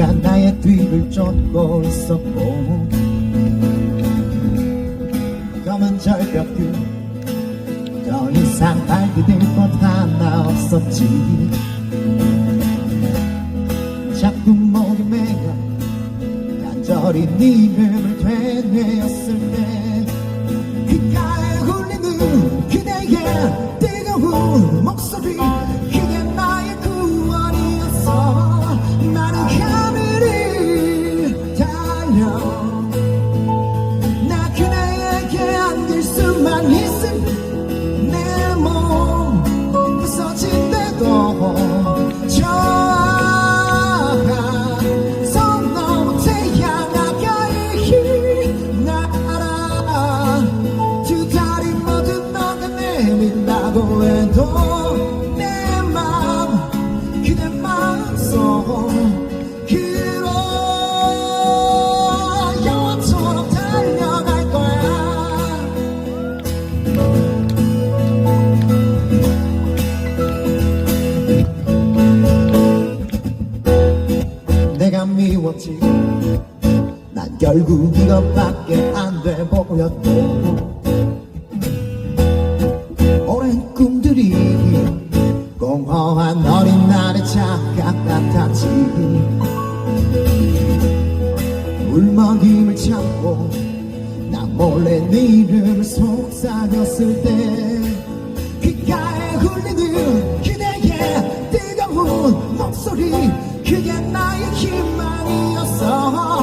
네가 나의 뒤를 쫓고 있었고. 검은 절벽 끝더 이상 발디딜 곳 하나 없었지. 자꾸 목이 메여 간절히 네 이름을 되뇌었을 때 귓가에 울리 이것밖에 안 돼 보였고. 오랜 꿈들이 공허한 어린 날의 착각 같았지. 울먹임을 참고 나 몰래 네 이름을 속삭였을 때 귓가에 울리는 그대의 뜨거운 목소리 그게 나의 희망이었어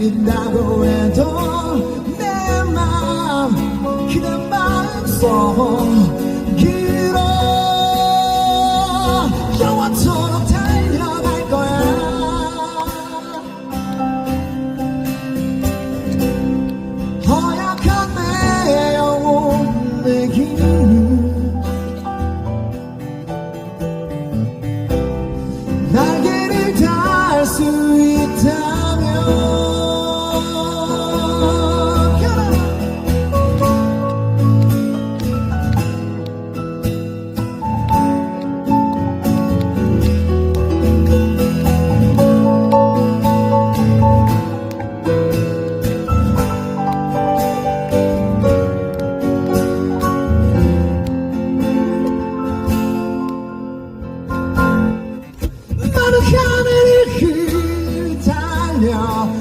내린다고 해도 내 마음 그대 마음속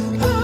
Oh.